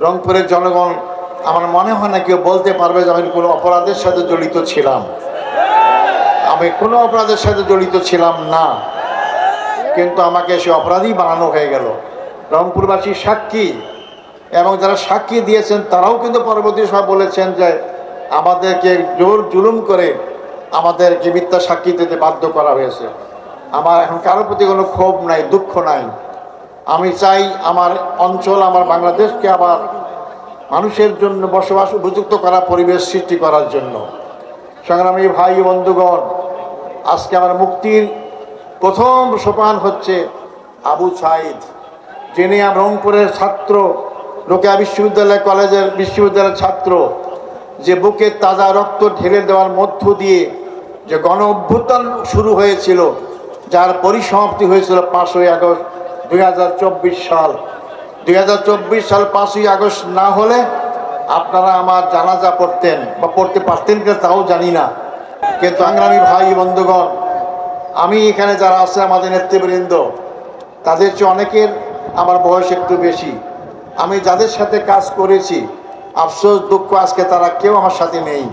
রংপুরের জনগণ, আমার মনে হয় না কেউ বলতে পারবে যে আমি কোনো অপরাধের সাথে জড়িত ছিলাম। আমি কোনো অপরাধের সাথে জড়িত ছিলাম না। কিন্তু আমাকে সে অপরাধী বানানো হয়ে গেল। রংপুরবাসী সাক্ষী, এবং যারা সাক্ষী দিয়েছেন, তারাও কিন্তু পরবর্তী সময় বলেছেন যে আমাদেরকে জোর জুলুম করে আমাদেরকে মিথ্যা সাক্ষী দিতে বাধ্য করা হয়েছে। আমার এখন কারোর প্রতি কোনো ক্ষোভ নাই, দুঃখ নাই। আমি চাই আমার অঞ্চল, আমার বাংলাদেশকে আবার মানুষের জন্য বসবাস উপযুক্ত করা, পরিবেশ সৃষ্টি করার জন্য। সংগ্রামী ভাই বন্ধুগণ, আজকে আমার মুক্তির প্রথম সোপান হচ্ছে আবু সাইদ, যিনি রংপুরের ছাত্র, রোকেয়া বিশ্ববিদ্যালয় কলেজের বিশ্ববিদ্যালয়ের ছাত্র, যে বুকে তাজা রক্ত ঢেলে দেওয়ার মধ্য দিয়ে যে গণ অভ্যুত্থান শুরু হয়েছিল, যার পরিসমাপ্তি হয়েছিল পাঁচই আগস্ট দুই হাজার চব্বিশ সাল। দুই হাজার চব্বিশ সাল পাঁচই আগস্ট না হলে আপনারা আমার জানাজা পড়তেন বা পড়তে পারতেন কিনা তাও জানি না। কিন্তু সংগ্রামী ভাই, বন্ধুগণ, আমি এখানে যারা আছে আমাদের নেতৃবৃন্দ, তাদের চেয়ে অনেকের আমার বয়স একটু বেশি। আমি যাদের সাথে কাজ করেছি, আফসোস, দুঃখ আজকে তারা কেউ আমার সাথে নেই।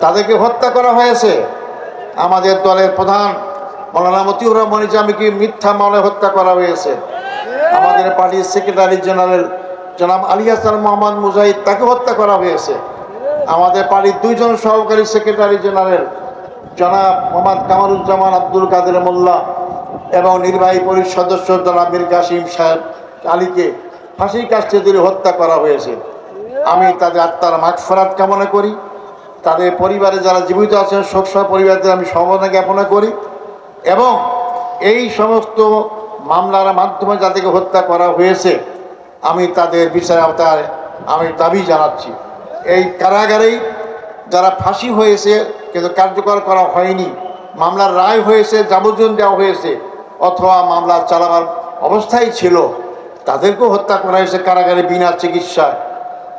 তাদেরকে হত্যা করা হয়েছে। আমাদের দলের প্রধান মৌলানা মতিউর রহমান ইজামিকে মিথ্যা মামলায় হত্যা করা হয়েছে? আমাদের পার্টির সেক্রেটারি জেনারেল জনাব আলী হাসান মোহাম্মদ মুজাহিদ, তাকে হত্যা করা হয়েছে। আমাদের পার্টির দুইজন সহকারী সেক্রেটারি জেনারেল জনাব মোহাম্মদ কামারুজ্জামান আব্দুল কাদের মোল্লা এবং নির্বাহী পরিষদ সদস্য জনাব মীর কাসিম সাহেব আলীকে ফাঁসির কাছে দিলে হত্যা করা হয়েছে। আমি তাদের আত্মার মাগফরাত কামনা করি। তাদের পরিবারে যারা জীবিত আছেন, শোক সহ পরিবারদের আমি সমবেদনা জ্ঞাপনা করি। এবং এই সমস্ত মামলার মাধ্যমে যাদেরকে হত্যা করা হয়েছে, আমি তাদের বিচার আওতায় আমি দাবি জানাচ্ছি। এই কারাগারেই যারা ফাঁসি হয়েছে, কিন্তু কার্যকর করা হয়নি, মামলার রায় হয়েছে, যাবজ্জীবন দেওয়া হয়েছে, অথবা মামলা চালাবার অবস্থায় ছিল, তাদেরকেও হত্যা করা হয়েছে কারাগারে বিনা চিকিৎসায়।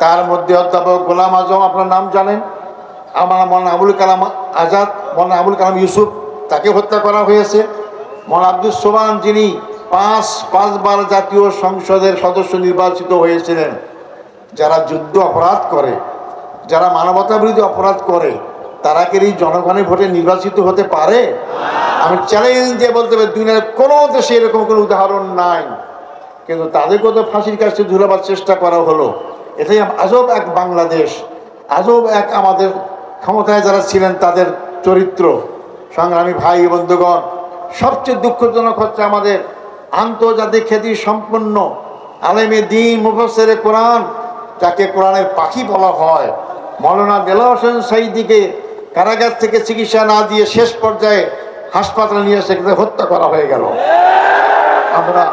তার মধ্যে অধ্যাপক গোলাম আজম, আপনার নাম জানেন? আমার মৌলানা আবুল কালাম আজাদ মৌলানা আবুল কালাম ইউসুফ তাকে হত্যা করা হয়েছে। মৌলানা আব্দুল সোবান যিনি পাঁচ, পাঁচবার জাতীয় সংসদের সদস্য নির্বাচিত হয়েছিলেন, যারা যুদ্ধ অপরাধ করে, যারা মানবতা বিরোধী অপরাধ করে, তারা কি এই জনগণের ভোটে নির্বাচিত হতে পারে? আমি চ্যালেঞ্জ দিয়ে বলতে পারি, দুনিয়ার কোনো দেশে এরকম কোনো উদাহরণ নাই। কিন্তু তাদেরকেও তো ফাঁসির কাছে ঝুলাবার চেষ্টা করা হলো। এটাই আজব এক বাংলাদেশ, আজব এক আমাদের ক্ষমতায় যারা ছিলেন তাদের চরিত্র। সংগ্রামী ভাই বন্ধুগণ, সবচেয়ে দুঃখজনক হচ্ছে আমাদের আন্তর্জাতিক খ্যাতি সম্পন্ন আলেমে দিন মুফসেরে কোরআন, যাকে কোরআনের পাখি বলা হয়। মৌলানা দেলা হোসেন সাইদিকে কারাগার থেকে চিকিৎসা না দিয়ে শেষ পর্যায়ে হাসপাতালে নিয়ে সেখানে হত্যা করা হয়ে গেল। আমরা,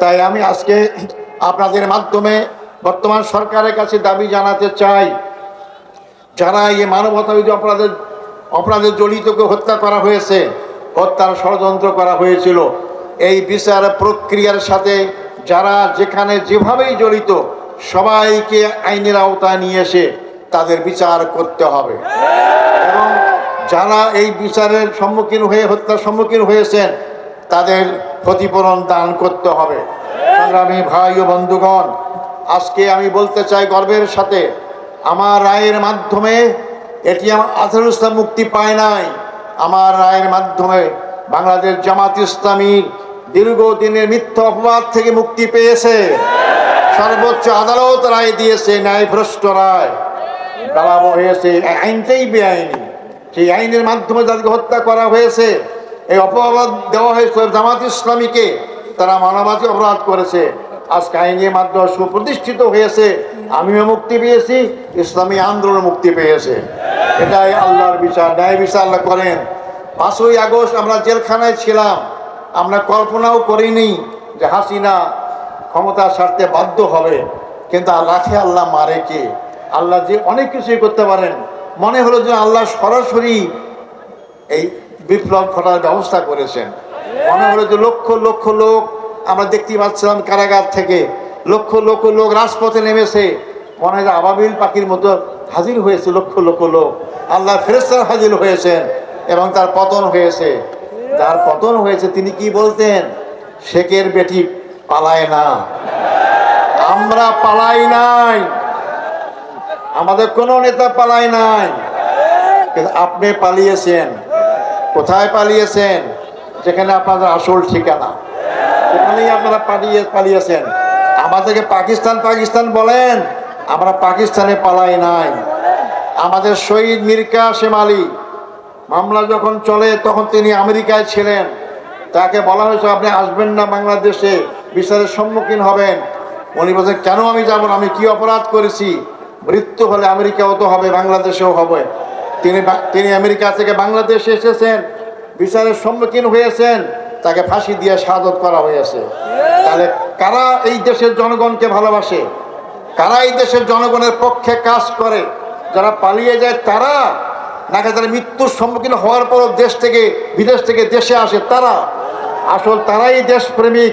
তাই আমি আজকে আপনাদের মাধ্যমে বর্তমান সরকারের কাছে দাবি জানাতে চাই, যারা এই মানবতাবিধি অপরাধের অপরাধে জড়িতকে হত্যা করা হয়েছে, হত্যার ষড়যন্ত্র করা হয়েছিল। এই বিচার প্রক্রিয়ার সাথে যারা যেখানে যেভাবেই জড়িত, সবাইকে আইনের আওতায় নিয়ে এসে তাদের বিচার করতে হবে। এবং যারা এই বিচারের সম্মুখীন হয়ে, হত্যার সম্মুখীন হয়েছেন, তাদের ক্ষতিপূরণ দান করতে হবে। সংগ্রামী ভাই ও বন্ধুগণ, আজকে আমি বলতে চাই গর্বের সাথে, আমার রায়ের মাধ্যমে এটি আমার আজহারুল ইসলাম মুক্তি পায় নাই। আমার রায়ের মাধ্যমে বাংলাদেশ জামাত ইসলামী দীর্ঘদিনের মিথ্যা অপবাদ থেকে মুক্তি পেয়েছে। সর্বোচ্চ আদালত রায় দিয়েছে ন্যায় ভ্রষ্ট রায়। দাঁড়াবো হয়েছে আইনটাই বেআইনি। সেই আইনের মাধ্যমে যাদেরকে হত্যা করা হয়েছে, এই অপবাদ দেওয়া হয়েছে জামাত ইসলামীকে, তারা মানবাধিক অপরাধ করেছে। আজকে আইনের মাধ্যমে সুপ্রতিষ্ঠিত হয়েছে আমিও মুক্তি পেয়েছি, ইসলামী আন্দোলন মুক্তি পেয়েছে। এটাই আল্লাহর বিচার, ন্যায় বিচার আল্লাহ করেন। পাঁচই আগস্ট আমরা জেলখানায় ছিলাম। আমরা কল্পনাও করিনি যে হাসিনা ক্ষমতা স্বার্থে বাধ্য হবে। কিন্তু রাখে আল্লাহ মারে কে? আল্লাহ যে অনেক কিছুই করতে পারেন। মনে হলো যে আল্লাহ সরাসরি এই বিপ্লব ঘটার ব্যবস্থা করেছেন। মনে হলো যে লক্ষ লক্ষ লোক আমরা দেখতে পাচ্ছিলাম কারাগার থেকে। লক্ষ লক্ষ লোক রাজপথে নেমেছে। মনে হয় আবাবিল পাখির মতো হাজির হয়েছে, লক্ষ লক্ষ লোক। আল্লাহ ফেরেস্তার হাজির হয়েছেন এবং তার পতন হয়েছে। যার পতন হয়েছে, তিনি কি বলতেন? শেখের বেটি পালায় না। আমরা পালাই নাই। আমাদের কোনো নেতা পালায় নাই। কিন্তু আপনি পালিয়েছেন। কোথায় পালিয়েছেন? যেখানে আপনাদের আসল ঠিকানা। সেখানেই আপনারা পালিয়ে পালিয়েছেন। আমাদেরকে পাকিস্তান পাকিস্তান বলেন, আমরা পাকিস্তানে পালাই নাই। আমাদের শহীদ মীর কাসেম আলী, মামলা যখন চলে, তখন তিনি আমেরিকায় ছিলেন। তাকে বলা হয়েছে, আপনি আসবেন না বাংলাদেশে, বিচারের সম্মুখীন হবেন। উনি বলছেন, কেন আমি যাব না? আমি কি অপরাধ করেছি? মৃত্যু হলে আমেরিকাও তো হবে, বাংলাদেশেও হবে। তিনি তিনি আমেরিকা থেকে বাংলাদেশে এসেছেন, বিচারের সম্মুখীন হয়েছেন। তাকে ফাঁসি দিয়ে শাহাদত করা হয়েছে। তাহলে কারা এই দেশের জনগণকে ভালোবাসে? কারা এই দেশের জনগণের পক্ষে কাজ করে? যারা পালিয়ে যায় তারা? নাকি যারা মৃত্যুর সম্মুখীন হওয়ার পরও দেশ থেকে, বিদেশ থেকে দেশে আসে তারা? আসল তারাই দেশপ্রেমিক।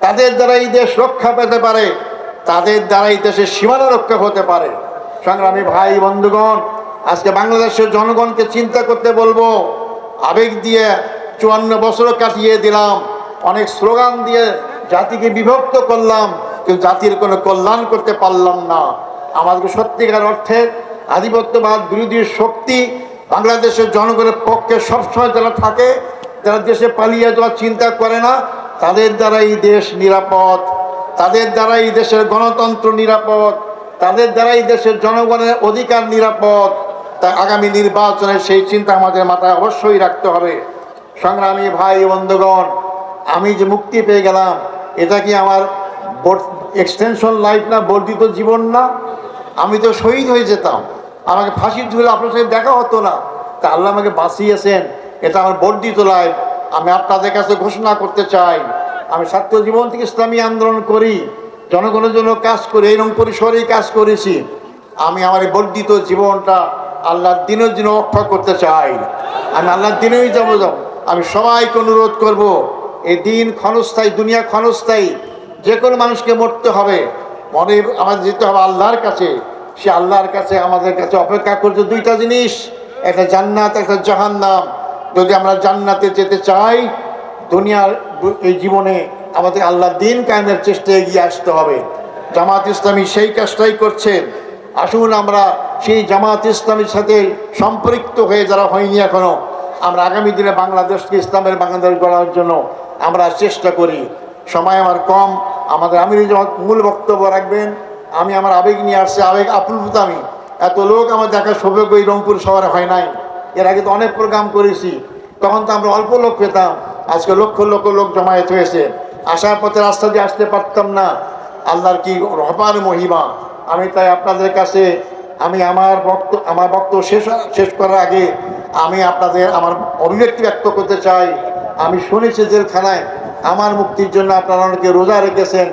তাদের দ্বারা এই দেশ রক্ষা পেতে পারে। তাদের দ্বারা এই দেশের সীমানা রক্ষা হতে পারে। সংগ্রামী ভাই, বন্ধুগণ, আজকে বাংলাদেশের জনগণকে চিন্তা করতে বলব, আবেগ দিয়ে চুয়ান্ন বছর কাটিয়ে দিলাম। অনেক স্লোগান দিয়ে জাতিকে বিভক্ত করলাম, কিন্তু জাতির কোনো কল্যাণ করতে পারলাম না। আমাদের সত্যিকার অর্থে আধিপত্যবাদ, বিরোধী শক্তি বাংলাদেশের জনগণের পক্ষে সবসময় যারা থাকে, যারা দেশে পালিয়ে যাওয়ার চিন্তা করে না, তাদের দ্বারা এই দেশ নিরাপদ। তাদের দ্বারা এই দেশের গণতন্ত্র নিরাপদ। তাদের দ্বারা এই দেশের জনগণের অধিকার নিরাপদ। তাই আগামী নির্বাচনে সেই চিন্তা আমাদের মাথায় অবশ্যই রাখতে হবে। সংগ্রামী ভাই বন্ধুগণ, আমি যে মুক্তি পেয়ে গেলাম, এটা কি আমার এক্সটেনশন লাইফ না, বর্ধিত জীবন না? আমি তো শহীদ হয়ে যেতাম। আমাকে ফাঁসির ঝুলে আপনার সাথে দেখা হতো না। তা আল্লাহ আমাকে বাঁচিয়েছেন। এটা আমার বর্ধিত লাইফ আমি আপনাদের কাছে ঘোষণা করতে চাই। আমি ছাত্র জীবন থেকে ইসলামী আন্দোলন করি। জনগণের জন্য কাজ করি, এরকম পরিসরেই কাজ করেছি। আমি আমার এই বর্ধিত জীবনটা আল্লাহর দিনের জন্য রক্ষা করতে চাই। আমি আল্লাহর দিনেই যাব, যাব। আমি সবাইকে অনুরোধ করব, এই দিন ক্ষণস্থায়ী, দুনিয়া ক্ষণস্থায়ী, যে কোনো মানুষকে মরতে হবে। মনে আমাদের যেতে হবে আল্লাহর কাছে। সে আল্লাহর কাছে, আমাদের কাছে অপেক্ষা করছে দুইটা জিনিস। একটা জান্নাত, একটা জাহান্নাম। যদি আমরা জান্নাতে যেতে চাই, দুনিয়ার এই জীবনে আমাদের আল্লাহ দিন কায়েমের চেষ্টায় এগিয়ে আসতে হবে। জামাত ইসলামী সেই কাজটাই করছেন আসুন আমরা সেই জামাত ইসলামীর সাথে সম্পৃক্ত হয়ে যারা হয়নি এখনও আমরা আগামী দিনে বাংলাদেশকে ইসলামের বাংলাদেশ গড়ার জন্য আমরা চেষ্টা করি। সময় আমার কম। আমাদের আমির জামাত মূল বক্তব্য রাখবেন। আমি আমার আবেগ নিয়ে আসছি। আবেগ আপ্লুত আমি। এত লোক আমার দেখা সৌভাগ্য এই রংপুর শহরে হয় নাই। এর আগে তো অনেক প্রোগ্রাম করেছি। তখন তো আমরা অল্প লোক পেতাম। আজকে লক্ষ লক্ষ লোক জমায়েত হয়েছে। আসার পথে রাস্তা দিয়ে আসতে পারতাম না। আল্লাহর কি রহমান মহিমা। আমি তাই আপনাদের কাছে আমি আমার বক্ত আমার বক্তব্য শেষ শেষ করার আগে আমি আপনাদের আমার অভিব্যক্তি ব্যক্ত করতে চাই। আমি শুনেছি জেলখানায়, আমার মুক্তির জন্য আপনারা অনেকে রোজা রেখেছেন,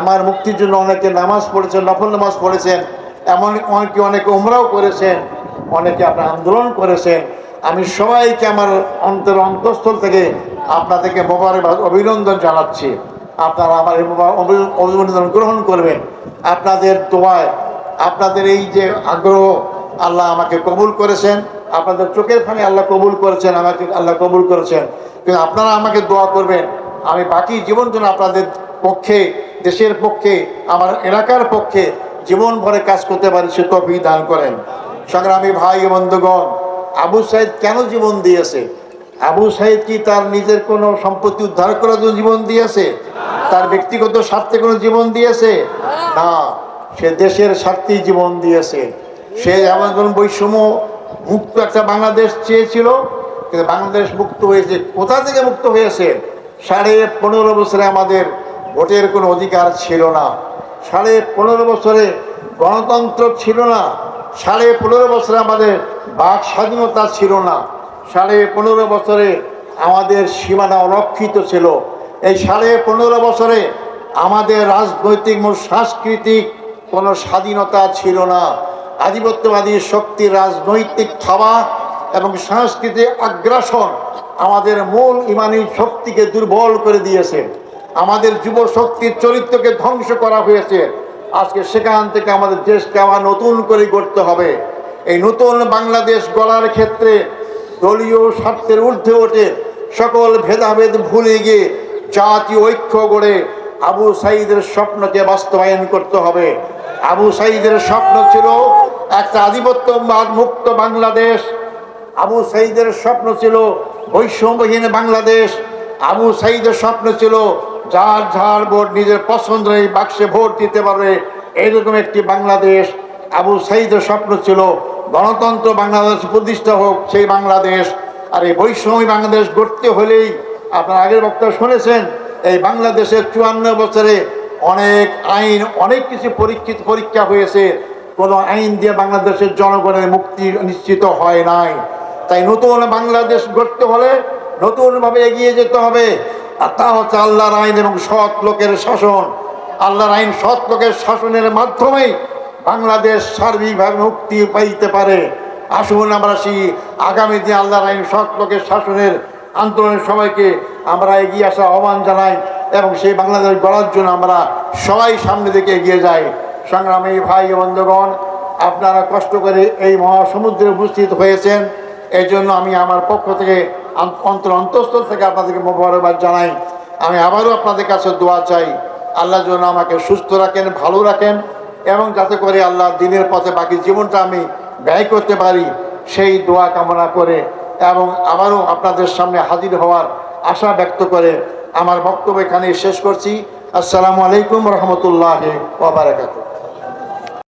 আমার মুক্তির জন্য অনেকে নামাজ পড়েছেন, নফল নামাজ পড়েছেন, এমন অনেকে অনেকে উমরাও করেছেন, অনেকে আপনার আন্দোলন করেছেন। আমি সবাইকে আমার অন্তর অন্তঃস্থল থেকে আপনাদেরকে মোবারকবাদ অভিনন্দন জানাচ্ছি। আপনারা আমার অভিনন্দন গ্রহণ করবেন। আপনাদের দোয়ায়, আপনাদের এই যে আগ্রহ আল্লাহ আমাকে কবুল করেছেন। আপনাদের চোখের ফানে আল্লাহ কবুল করেছেন, আমাকে আল্লাহ কবুল করেছেন। কিন্তু আপনারা আমাকে দোয়া করবেন, আমি বাকি জীবন যেন আপনাদের পক্ষে, দেশের পক্ষে, আমার এলাকার পক্ষে জীবন ভরে কাজ করতে পারি, সে তফি দান করেন। সংগ্রামী ভাই বন্ধুগণ, আবু সাইদ কেন জীবন দিয়েছে? আবু সাইদ কি তার নিজের কোনো সম্পত্তি উদ্ধার করার জন্য জীবন দিয়েছে? তার ব্যক্তিগত স্বার্থে কোনো জীবন দিয়েছে? না, সে দেশের স্বার্থেই জীবন দিয়েছে। সে এমন বৈষম্য মুক্ত একটা বাংলাদেশ চেয়েছিল, কিন্তু বাংলাদেশ মুক্ত হয়েছে। কোথা থেকে মুক্ত হয়েছে? সাড়ে পনেরো বছরে আমাদের ভোটের কোনো অধিকার ছিল না। সাড়ে পনেরো বছরে গণতন্ত্র ছিল না। সাড়ে পনেরো বছরে আমাদের বাক স্বাধীনতা ছিল না। সাড়ে পনেরো বছরে আমাদের সীমানা অরক্ষিত ছিল। এই সাড়ে পনেরো বছরে আমাদের রাজনৈতিক সাংস্কৃতিক কোনো স্বাধীনতা ছিল না। আধিপত্যবাদী শক্তির রাজনৈতিক খাওয়া এবং সাংস্কৃতিক আগ্রাসন আমাদের মূল ইমানি শক্তিকে দুর্বল করে দিয়েছে। আমাদের যুব শক্তির চরিত্রকে ধ্বংস করা হয়েছে। আজকে সেখান থেকে আমাদের দেশকে আবার নতুন করে গড়তে হবে। এই নতুন বাংলাদেশ গড়ার ক্ষেত্রে দলীয় স্বার্থের ঊর্ধ্বে ওঠে সকল ভেদাভেদ ভুলে গিয়ে জাতি ঐক্য গড়ে আবু সাইদের স্বপ্নকে বাস্তবায়ন করতে হবে। আবু সাইদের স্বপ্ন ছিল একটা আধিপত্যবাদ মুক্ত বাংলাদেশ। আবু সাইদের স্বপ্ন ছিল বৈষম্যহীন বাংলাদেশ। আবু সাইদের স্বপ্ন ছিল যার যার ভোট নিজের পছন্দের এই বাক্সে ভোট দিতে পারবে এইরকম একটি বাংলাদেশ। আবু সাইদের স্বপ্ন ছিল গণতন্ত্র বাংলাদেশ প্রতিষ্ঠা হোক, সেই বাংলাদেশ। আর এই বৈষম্য বাংলাদেশ গড়তে হলেই আপনার আগের বক্তব্য শুনেছেন, এই বাংলাদেশের চুয়ান্ন বছরে অনেক আইন, অনেক কিছু পরীক্ষিত পরীক্ষা হয়েছে। কোনো আইন দিয়ে বাংলাদেশের জনগণের মুক্তি নিশ্চিত হয় নাই। তাই নতুন বাংলাদেশ গড়তে হলে নতুনভাবে এগিয়ে যেতে হবে। আর তা হচ্ছে আল্লাহর আইন এবং সৎ লোকের শাসন। আল্লাহর আইন সৎ লোকের শাসনের মাধ্যমেই বাংলাদেশ সার্বিকভাবে মুক্তি পাইতে পারে। আসুন আমরা সেই আগামী দিনে আল্লাহর আইন সৎ লোকের শাসনের আন্দোলনের সবাইকে আমরা এগিয়ে আসা আহ্বান জানাই এবং সেই বাংলাদেশ গড়ার জন্য আমরা সবাই সামনে দিকে এগিয়ে যাই। সংগ্রামী ভাই বন্ধুগণ, আপনারা কষ্ট করে এই মহাসমুদ্রে উপস্থিত হয়েছেন। এই জন্য আমি আমার পক্ষ থেকে অন্তর অন্তঃস্থল থেকে আপনাদেরকে মোবারকবাদ জানাই। আমি আবারও আপনাদের কাছে দোয়া চাই, আল্লাহ যেন আমাকে সুস্থ রাখেন, ভালো রাখেন, এবং যাতে করে আল্লাহ দিনের পথে বাকি জীবনটা আমি ব্যয় করতে পারি, সেই দোয়া কামনা করে এবং আবারও আপনাদের সামনে হাজির হওয়ার আশা ব্যক্ত করে আমার বক্তব্য এখানে শেষ করছি। আসসালামু আলাইকুম রহমতুল্লাহ ওবরাকাতুহ